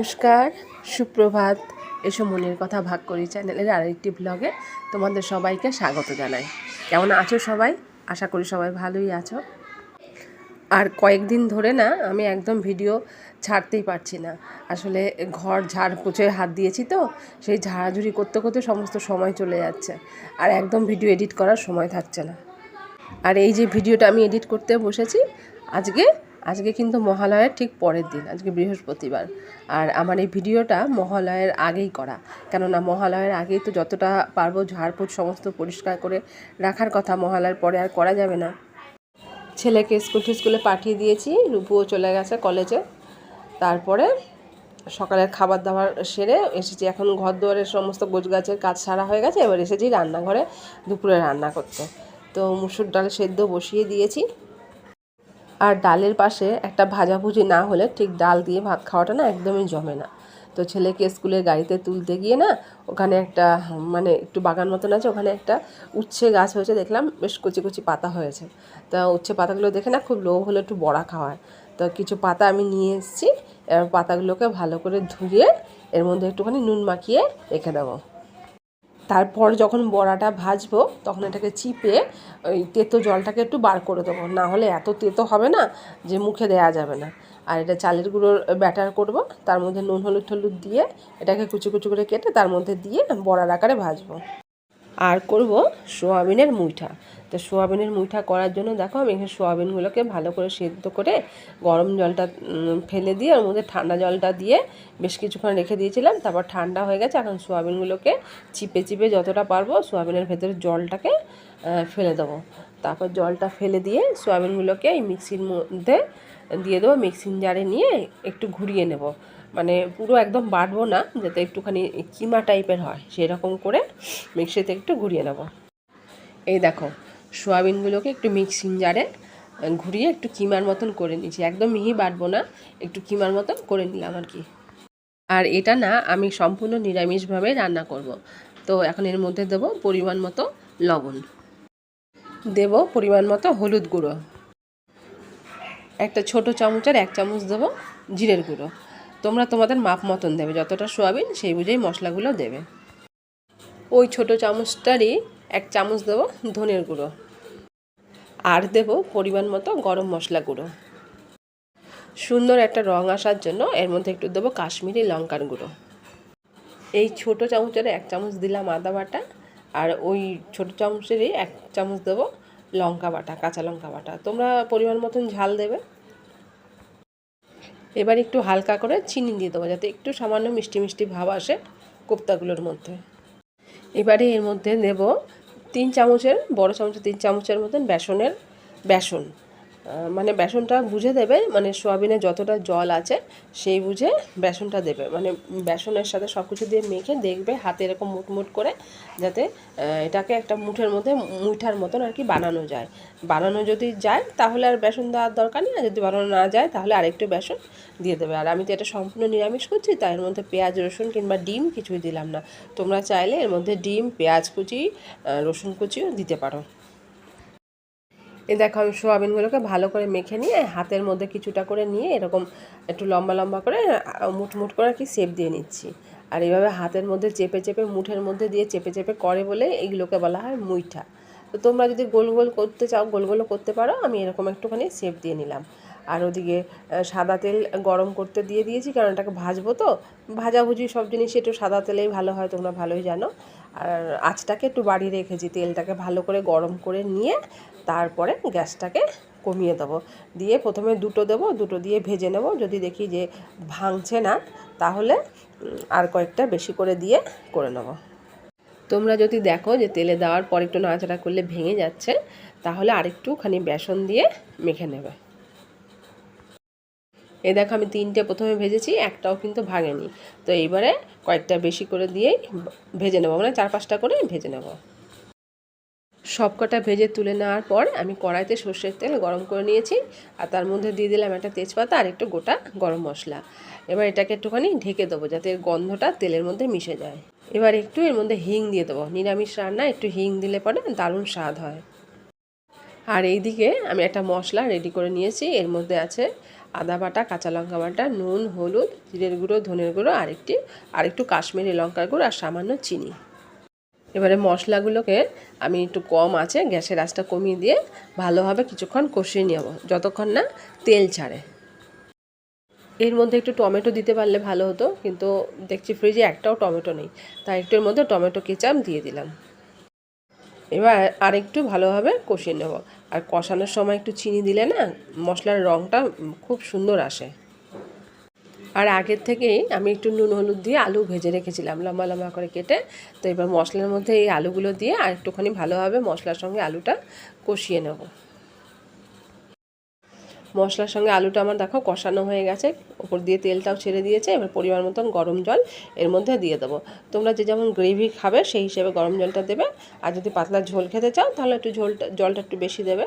নমস্কার, সুপ্রভাত, এসো মনের কথা ভাগ করি চ্যানেলের আরেকটি ব্লগে। তোমাদের সবাইকে স্বাগত জানাই। কেমন আছো সবাই? আশা করি সবাই ভালোই আছো। আর কয়েকদিন ধরে না, আমি একদম ভিডিও ছাড়তেই পারছি না। আসলে ঘর ঝাড় পুছে হাত দিয়েছি তো, সেই ঝাড়াঝুড়ি করতে করতে সমস্ত সময় চলে যাচ্ছে। আর একদম ভিডিও এডিট করার সময় থাকছে না। আর এই যে ভিডিওটা আমি এডিট করতে বসেছি, আজকে আজকে কিন্তু মহালয়ের ঠিক পরের দিন, আজকে বৃহস্পতিবার। আর আমার এই ভিডিওটা মহালয়ের আগেই করা। কেননা মহালয়ের আগেই তো যতটা পারব ঝাড়পোছ সমস্ত পরিষ্কার করে রাখার কথা মহালয়ার পরে আর করা যাবে না। ছেলেকে স্কুল স্কুলে পাঠিয়ে দিয়েছি, রূপুও চলে গেছে কলেজে। তারপরে সকালের খাবার দাবার সেরে এসেছি। এখন ঘর দুয়ারের সমস্ত গোছগাছের কাজ সারা হয়ে গেছে। এবার এসেছি রান্নাঘরে দুপুরে রান্না করতে। তো মুসুর ডাল সেদ্ধ বসিয়ে দিয়েছি। আর ডালের পাশে একটা ভাজাভুজি না হলে ঠিক ডাল দিয়ে ভাত খাওয়াটা না একদমই জমে না। তো ছেলেকে স্কুলের গাড়িতে তুলতে গিয়ে না ওখানে একটা মানে একটু বাগান মতন আছে, ওখানে একটা উচ্ছে গাছ হয়েছে, দেখলাম বেশ কচি কচি পাতা হয়েছে। তা উচ্ছে পাতাগুলো দেখে না খুব লো হলে একটু বড়া খাওয়ার। তো কিছু পাতা আমি নিয়ে এসেছি পাতাগুলোকে ভালো করে ধুয়ে এর মধ্যে একটুখানি নুন মাখিয়ে রেখে দেবো। তারপর যখন বড়াটা ভাজবো, তখন এটাকে চিপে ওই তেতো জলটাকে একটু বার করে দেবো। না হলে এত তেতো হবে না যে মুখে দেয়া যাবে না। আর এটা চালের গুঁড়োর ব্যাটার করব, তার মধ্যে নুন, হলুদ হলুদ দিয়ে এটাকে কুচু কুচু করে কেটে তার মধ্যে দিয়ে বড়ার আকারে ভাজবো। আর করব সোয়াবিনের মুইঠা। তো সোয়াবিনের মুইঠা করার জন্য দেখো আমি এখানে সোয়াবিনগুলোকে ভালো করে সেদ্ধ করে গরম জলটা ফেলে দিয়ে ওর মধ্যে ঠান্ডা জলটা দিয়ে বেশ কিছুক্ষণ রেখে দিয়েছিলাম, তারপর ঠান্ডা হয়ে গেছে, এখন সোয়াবিনগুলোকে চিপে চিপে যতটা পারব সোয়াবিনের ভেতরে জলটাকে ফেলে দেবো। তারপর জলটা ফেলে দিয়ে সোয়াবিনগুলোকে এই মিক্সির মধ্যে দিয়ে দেবো, মিক্সিং জারে নিয়ে একটু ঘুরিয়ে নেব। মানে পুরো একদম বাটবো না, যাতে একটুখানি কিমা টাইপের হয়, সেরকম করে মিক্সিতে একটু ঘুরিয়ে নেব। এই দেখো, সোয়াবিনগুলোকে একটু মিক্সিং জারে ঘুরিয়ে একটু কিমার মতন করে নিয়েছি। একদম মিহি বাটবো না, একটু কিমার মতন করে নিলাম আর কি। আর এটা না, আমি সম্পূর্ণ নিরামিষভাবে রান্না করব। তো এখন এর মধ্যে দেবো পরিমাণ মতো লবণ। দেব পরিমাণ মতো হলুদ গুঁড়ো। একটা ছোট চামচের এক চামচ দেবো জিরের গুঁড়ো। তোমরা তোমাদের মাপ মতন দেবে, যতটা সোয়াবিন সেই বুঝেই মশলাগুলো দেবে। ওই ছোট চামচটারই এক চামচ দেবো ধনের গুঁড়ো। আর দেব পরিমাণ মতো গরম মশলা গুঁড়ো। সুন্দর একটা রং আসার জন্য এর মধ্যে একটু দেবো কাশ্মীরি লঙ্কার গুঁড়ো। এই ছোট চামচের এক চামচ দিলাম আদা বাটা, আর ওই ছোট চামচেরই এক চামচ দেবো লঙ্কা বাটা, কাঁচা লঙ্কা বাটা। তোমরা পরিমাণ মতন ঝাল দেবে। এবার একটু হালকা করে চিনি দিয়ে দেবো যাতে একটু সামান্য মিষ্টি মিষ্টি ভাব আসে কোপ্তাগুলোর মধ্যে। এবারে এর মধ্যে নেব তিন চামচের, বড় চামচের, তিন চামচের মতন বেসনের বেসন। মানে বেসনটা বুঝে দেবে মানে সোয়াবিনে যতটা জল আছে সেই বুঝে বেসনটা দেবে। মানে বেসনের সাথে সব কিছু দিয়ে মেখে দেখবে হাতে এরকম মুটমুট করে যাতে এটাকে একটা মুঠের মধ্যে মুঠার মতন আর কি বানানো যায়। বানানো যদি যায় তাহলে আর বেসন দেওয়ার দরকার নেই, আর যদি বানানো না যায় তাহলে আরেকটু বেসন দিয়ে দেবে। আর আমি তো এটা সম্পূর্ণ নিরামিষ করছি তাই এর মধ্যে পেঁয়াজ, রসুন কিংবা ডিম কিছুই দিলাম না। তোমরা চাইলে এর মধ্যে ডিম, পেঁয়াজ কুচি রসুন কুচিও দিতে পারো। এই দেখো আমি সোয়াবিনগুলোকে ভালো করে মেখে নিয়ে হাতের মধ্যে কিছুটা করে নিয়ে এরকম একটু লম্বা লম্বা করে আহ, মুঠ মুঠ করে কি সেপ দিয়ে নিচ্ছি। আর এইভাবে হাতের মধ্যে চেপে চেপে মুঠের মধ্যে দিয়ে চেপে চেপে করে বলে এইগুলোকে বলা হয় মুইঠা। তো তোমরা যদি গোল গোল করতে চাও গোল গোলও করতে পারো আমি এরকম একটুখানি সেপ দিয়ে নিলাম। আর ওদিকে সাদা তেল গরম করতে দিয়ে দিয়েছি কারণ এটাকে ভাজবো তো। ভাজাভুজি সব জিনিস একটু সাদা তেলেই ভালো হয় তোমরা ভালোই জানো। আর আঁচটাকে একটু বাড়িয়ে রেখেছি তেলটাকে ভালো করে গরম করে নিয়ে তারপরে গ্যাসটাকে কমিয়ে দেবো। দিয়ে প্রথমে দুটো দেবো, দুটো দিয়ে ভেজে নেব। যদি দেখি যে ভাঙছে না, তাহলে আর কয়েকটা বেশি করে দিয়ে করে নেব। তোমরা যদি দেখো যে তেলে দেওয়ার পর একটু নাড়াচাড়া করলে ভেঙে যাচ্ছে, তাহলে আরেকটুখানি বেসন দিয়ে মেখে নেবে। এই দেখো আমি তিনটে প্রথমে ভেজেছি, একটাও কিন্তু ভাঙেনি। তো এইবারে কয়েকটা বেশি করে দিয়েই ভেজে নেব। মানে চার পাঁচটা করে ভেজে নেব। সবকটা ভেজে তুলে নেওয়ার পর আমি কড়াইতে সর্ষের তেল গরম করে নিয়েছি আর তার মধ্যে দিয়ে দিলাম একটা তেজপাতা আর একটু গোটা গরম মশলা। এবার এটাকে একটুখানি ঢেকে দেবো যাতে এর গন্ধটা তেলের মধ্যে মিশে যায়। এবার একটু এর মধ্যে হিং দিয়ে দেবো। নিরামিষ রান্না একটু হিং দিলে পরে দারুণ স্বাদ হয়। আর এইদিকে আমি একটা মশলা রেডি করে নিয়েছি। এর মধ্যে আছে আদা বাটা, কাঁচা লঙ্কা বাটা, নুন, হলুদ, জিরের গুঁড়ো, ধনের গুঁড়ো আর একটি আর একটু কাশ্মীরি লঙ্কার গুঁড়ো আর সামান্য চিনি। এবারে মশলাগুলোকে আমি একটু কম আছে, গ্যাসের আঁচটা কমিয়ে দিয়ে ভালোভাবে কিছুক্ষণ কষিয়ে নেব, যতক্ষণ না তেল ছাড়ে। এর মধ্যে একটু টমেটো দিতে পারলে ভালো হতো, কিন্তু দেখছি ফ্রিজে একটাও টমেটো নেই, তাই একটু এর মধ্যে টমেটো কেচাপ দিয়ে দিলাম। এবার আর একটু ভালোভাবে কষিয়ে নেব, আর কষানোর সময় একটু চিনি দিলে না মশলার রঙটা খুব সুন্দর আসে। আর আগের থেকেই আমি একটু নুন, হলুদ দিয়ে আলু ভেজে রেখেছিলাম, লম্বা লম্বা করে কেটে। তো এবার মশলার মধ্যে এই আলুগুলো দিয়ে আর একটুখানি ভালোভাবে মশলার সঙ্গে আলুটা কষিয়ে নেব। মশলার সঙ্গে আলুটা আমার দেখো কষানো হয়ে গেছে, ওপর দিয়ে তেলটাও ছেড়ে দিয়েছে, এবার পরিমাণ মতন গরম জল এর মধ্যে দিয়ে দেবো। তোমরা যে যেমন গ্রেভি খাবে সেই হিসেবে গরম জলটা দেবে, আর যদি পাতলা ঝোল খেতে চাও তাহলে একটু ঝোলটা জলটা একটু বেশি দেবে।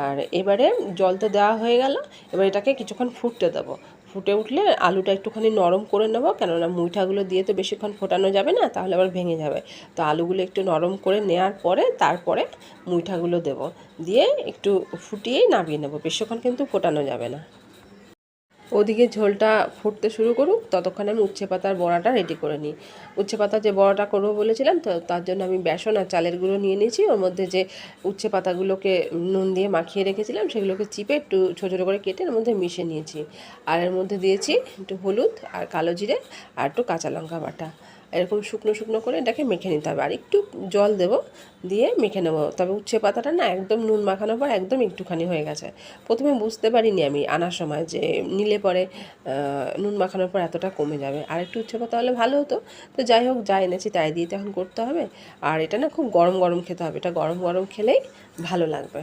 আর এবারে জল তো দেওয়া হয়ে গেল, এবার এটাকে কিছুক্ষণ ফুটতে দেবো। ফুটে উঠলে আলুটা একটুখানি নরম করে নেব, কেননা মুইঠাগুলো দিয়ে তো বেশিক্ষণ ফোটানো যাবে না, তাহলে আবার ভেঙে যাবে। তো আলুগুলো একটু নরম করে নেওয়ার পরে তারপরে মুইঠাগুলো দেব। দিয়ে একটু ফুটিয়েই নামিয়ে নেব, বেশিক্ষণ কিন্তু ফোটানো যাবে না। ওদিকে ঝোলটা ফুটতে শুরু করুক, ততক্ষণে আমি উচ্ছে পাতার বড়াটা রেডি করে নিই। উচ্ছে পাতা যে বড়াটা করব বলেছিলাম, তো তার জন্য আমি বেসন আর চালের গুঁড়ো নিয়ে নিয়েছি। ওর মধ্যে যে উচ্ছে পাতাগুলোকে নুন দিয়ে মাখিয়ে রেখেছিলাম, সেগুলোকে চিপে একটু ছোটো ছোটো করে কেটে এর মধ্যে মিশে নিয়েছি। আর এর মধ্যে দিয়েছি একটু হলুদ আর কালো জিরে আর একটু কাঁচা লঙ্কা বাটা। এরকম শুকনো শুকনো করে এটাকে মেখে নিতে হবে। আর একটু জল দেব, দিয়ে মেখে নেব। তবে উচ্ছে পাতাটা না একদম নুন মাখানোর পর একদম একটুখানি হয়ে গেছে। প্রথমে বুঝতে পারিনি আমি আনার সময় যে নিলে পরে নুন মাখানোর পর এতটা কমে যাবে। আর একটু উচ্ছে পাতা হলে ভালো হতো। তো যাই হোক, যা এনেছি তাই দিয়ে তো এখন করতে হবে। আর এটা না খুব গরম গরম খেতে হবে। এটা গরম গরম খেলেই ভালো লাগবে।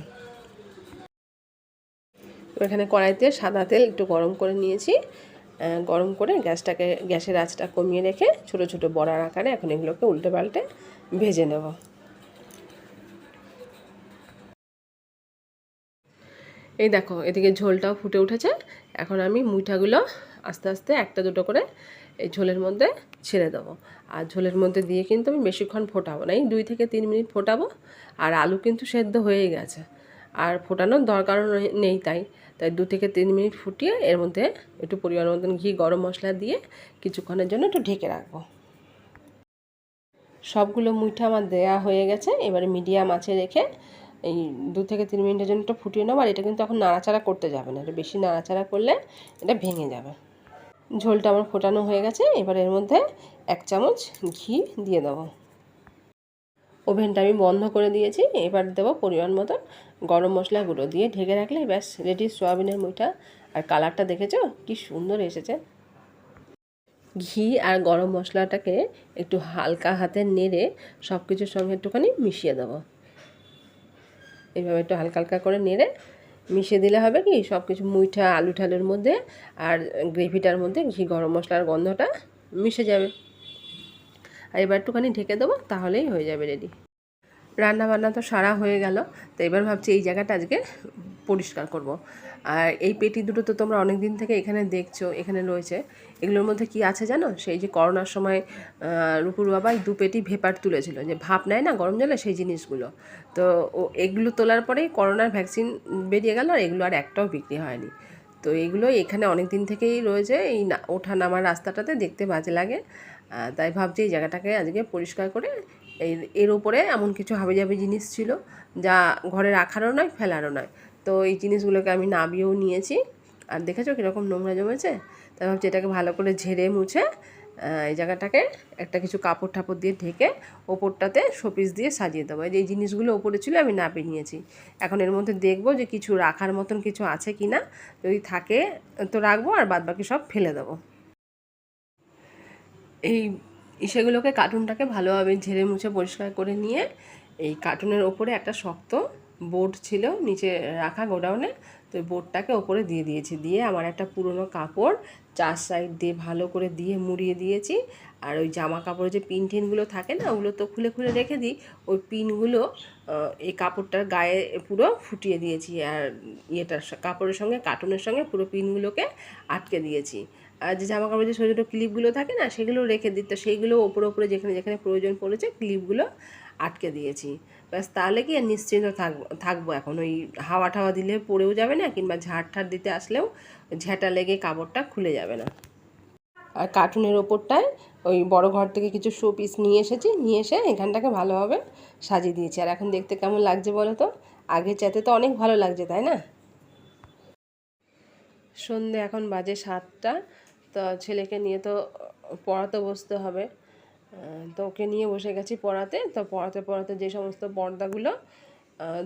এখানে কড়াইতে সাদা তেল একটু গরম করে নিয়েছি। গরম করে গ্যাসটাকে, গ্যাসের আঁচটা কমিয়ে রেখে ছোট ছোট বড়ার আকারে এখন এগুলোকে উল্টে পাল্টে ভেজে নেব। এই দেখো, এদিকে ঝোলটাও ফুটে উঠেছে। এখন আমি মুইঠাগুলো আস্তে আস্তে একটা দুটো করে এই ঝোলের মধ্যে ছেড়ে দেবো। আর ঝোলের মধ্যে দিয়ে কিন্তু আমি বেশিক্ষণ ফোটাবো না, এই দুই থেকে তিন মিনিট ফোটাবো। আর আলু কিন্তু সেদ্ধ হয়েই গেছে। আর ফোটানোর দরকারও নেই তাই। তাই দু থেকে তিন মিনিট ফুটিয়ে এর মধ্যে একটু পরিমাণ মতন ঘি, গরম মশলা দিয়ে কিছুক্ষণের জন্য একটু ঢেকে রাখব। সবগুলো মুইঠা আমার দেয়া হয়ে গেছে। এবারে মিডিয়াম আছে রেখে এই দু থেকে তিন মিনিটের জন্য একটু ফুটিয়ে নেব। আর এটা কিন্তু এখন নাড়াচাড়া করতে যাবে না। এটা বেশি নাড়াচাড়া করলে এটা ভেঙে যাবে। ঝোলটা আমার ফোটানো হয়ে গেছে। এবার এর মধ্যে এক চামচ ঘি দিয়ে দেবো। ওভেনটা আমি বন্ধ করে দিয়েছি। এবার দেবো পরিমাণ মতো গরম মশলা গুঁড়ো দিয়ে ঢেকে রাখলে ব্যাস রেডি সোয়াবিনের মুইটা আর কালারটা দেখেছ? কি সুন্দর এসেছে। ঘি আর গরম মশলাটাকে একটু হালকা হাতে নেড়ে সব কিছুর সঙ্গে একটুখানি মিশিয়ে দেবো। এইভাবে একটু হালকা হালকা করে নেড়ে মিশিয়ে দিলে হবে কি? সব কিছু মুইঠা, আলু ঠালুর মধ্যে আর গ্রেভিটার মধ্যে ঘি, গরম মশলার গন্ধটা মিশে যাবে। আর এবার একটুখানি ঢেকে দেবো, তাহলেই হয়ে যাবে রেডি। রান্না বান্না তো সারা হয়ে গেল, তো এবার ভাবছি এই জায়গাটা আজকে পরিষ্কার করব। আর এই পেটি দুটো তো তোমরা অনেক দিন থেকে এখানে দেখছ, এখানে রয়েছে। এগুলোর মধ্যে কি আছে জানো? সেই যে করোনার সময় রূপুর বাবা দু পেটি ভেপার তুলেছিল। যে ভাপ নেয় না গরম জলে সেই জিনিসগুলো। তো ও এগুলো তোলার পরেই করোনার ভ্যাকসিন বেরিয়ে গেল আর এগুলো আর একটাও বিক্রি হয়নি। তো এগুলো এখানে অনেক দিন থেকেই রয়েছে, এই না, ওঠা নামার রাস্তাটাতে দেখতে বাজে লাগে। তাই ভাবছি এই জায়গাটাকে আজকে পরিষ্কার করে এই, এর উপরে এমন কিছু হাবি হাবিজাবি জিনিস ছিল যা ঘরে রাখারও নয়, ফেলারও নয়। তো এই জিনিসগুলোকে আমি নাবিয়েও নিয়েছি। আর দেখেছ কীরকম নোংরা জমেছে? তাই ভাবছি এটাকে ভালো করে ঝেড়ে মুছে এই জায়গাটাকে একটা কিছু কাপড় ঠাপড় দিয়ে ঢেকে ওপরটাতে শোপিস দিয়ে সাজিয়ে দেবো। এই জিনিসগুলো ওপরে ছিল আমি নাপিয়ে নিয়েছি। এখন এর মধ্যে দেখব যে কিছু রাখার মতন কিছু আছে কি না যদি থাকে তো রাখব আর বাদ বাকি সব ফেলে দেবো। এই সেগুলোকে কার্টুনটাকে ভালোভাবে ঝেড়ে মুছে পরিষ্কার করে নিয়ে এই কার্টুনের ওপরে একটা শক্ত বোর্ড ছিল নিচে রাখা গোডাউনে, তো বোর্ডটাকে ওপরে দিয়ে দিয়েছি। দিয়ে আমার একটা পুরনো কাপড় চার সাইড দিয়ে ভালো করে দিয়ে মুড়িয়ে দিয়েছি। আর ওই জামা কাপড়ের যে পিন টিনগুলো থাকে না, ওগুলো তো খুলে খুলে রেখে দিই, ওই পিনগুলো এই কাপড়টার গায়ে পুরো ফুটিয়ে দিয়েছি। আর ইয়েটার কাপড়ের সঙ্গে, কার্টুনের সঙ্গে পুরো পিনগুলোকে আটকে দিয়েছি। যে জামা কাপড়ের যে ছোটো ছোটো ক্লিপগুলো থাকে না, সেগুলো রেখে দিত সেইগুলো ওপরে ওপরে যেখানে যেখানে প্রয়োজন পড়েছে ক্লিপগুলো আটকে দিয়েছি। ব্যাস, তাহলে কি আর নিশ্চিন্ত থাকব থাকব এখন। ওই হাওয়া ঠাওয়া দিলে পড়েও যাবে না, কিংবা ঝাড় ঠাড় দিতে আসলেও ঝ্যাঁটা লেগে কাপড়টা খুলে যাবে না। আর কার্টুনের ওপরটায় ওই বড় ঘর থেকে কিছু শো পিস নিয়ে এসেছি, নিয়ে এসে এখানটাকে ভালোভাবে সাজিয়ে দিয়েছি। আর এখন দেখতে কেমন লাগছে বলো তো? আগের চাতে তো অনেক ভালো লাগছে, তাই না? সন্ধে এখন বাজে সাতটা। তো ছেলেকে নিয়ে তো, পড়াতে বসতে হবে। তো ওকে নিয়ে বসে গেছি পড়াতে। তো পড়াতে পড়াতে যে সমস্ত পর্দাগুলো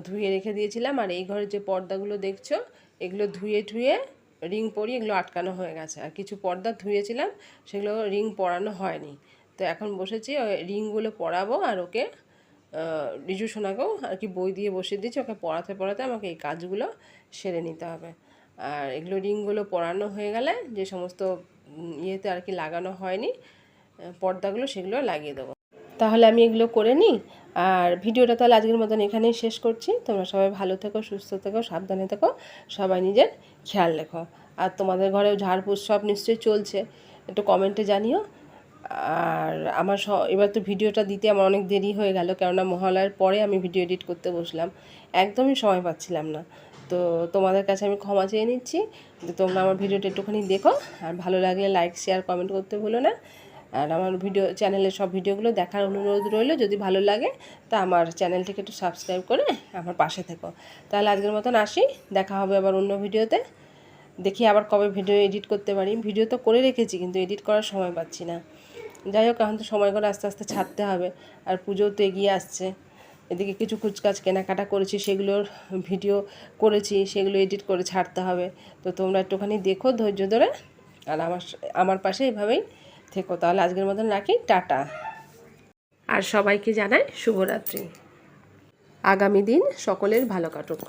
ধুয়ে রেখে দিয়েছিলাম। আর এই ঘরের যে পর্দাগুলো দেখছ, এগুলো ধুয়ে ধুয়ে রিং পরিয়ে এগুলো আটকানো হয়ে গেছে। আর কিছু পর্দা ধুয়েছিলাম, সেগুলো রিং পরানো হয়নি। তো এখন বসেছি, ওই রিংগুলো পরাবো আর ওকে রিজু সোনাকেও আর কি বই দিয়ে বসিয়ে দিয়েছি। ওকে পড়াতে পড়াতে আমাকে এই কাজগুলো সেরে নিতে হবে। আর এগুলো রিংগুলো পরানো হয়ে গেলে যে সমস্ত ইয়েতে আর কি লাগানো হয়নি। পর্দাগুলো সেগুলো লাগিয়ে দেবো। তাহলে আমি এগুলো করে নিই। আর ভিডিওটা তাহলে আজকের মতন এখানেই শেষ করছি। তোমরা সবাই ভালো থেকো, সুস্থ থেকো, সাবধানে থেকো। সবাই নিজের খেয়াল রেখো। আর তোমাদের ঘরেও ঝাড়পোছ সব নিশ্চয়ই চলছে। একটু কমেন্টে জানিও। আর আমার স, এবার তো ভিডিওটা দিতে আমার অনেক দেরি হয়ে গেল। কেননা মহালয়ার পরে আমি ভিডিও এডিট করতে বসলাম। একদমই সময় পাচ্ছিলাম না। তো তোমাদের কাছে আমি ক্ষমা চেয়ে নিচ্ছি। যে তোমরা আমার ভিডিওটা একটুখানি দেখো। আর ভালো লাগলে লাইক শেয়ার কমেন্ট করতে ভুলো না। আর আমার ভিডিও চ্যানেলের সব ভিডিওগুলো দেখার অনুরোধ রইল। যদি ভালো লাগে, তা আমার চ্যানেলটিকে একটু সাবস্ক্রাইব করে আমার পাশে থেকো। তাহলে আজকের মতন আসি। দেখা হবে আবার অন্য ভিডিওতে। দেখি আবার কবে ভিডিও এডিট করতে পারি। ভিডিও তো করে রেখেছি, কিন্তু এডিট করার সময় পাচ্ছি না। যাই হোক, এখন তো সময় করে আস্তে আস্তে ছাড়তে হবে। আর পুজোও তো এগিয়ে আসছে। এদিকে কিছু কুচকাচ কেনাকাটা করেছি, সেগুলোর ভিডিও করেছি, সেগুলো এডিট করে ছাড়তে হবে। তো তোমরা একটুখানি দেখো ধৈর্য ধরে আর আমার আমার পাশে এভাবেই থেকো। তাহলে আজকের মতন রাখি, টাটা। আর সবাইকে জানাই শুভরাত্রি। আগামী দিন সকলের ভালো কাটুক।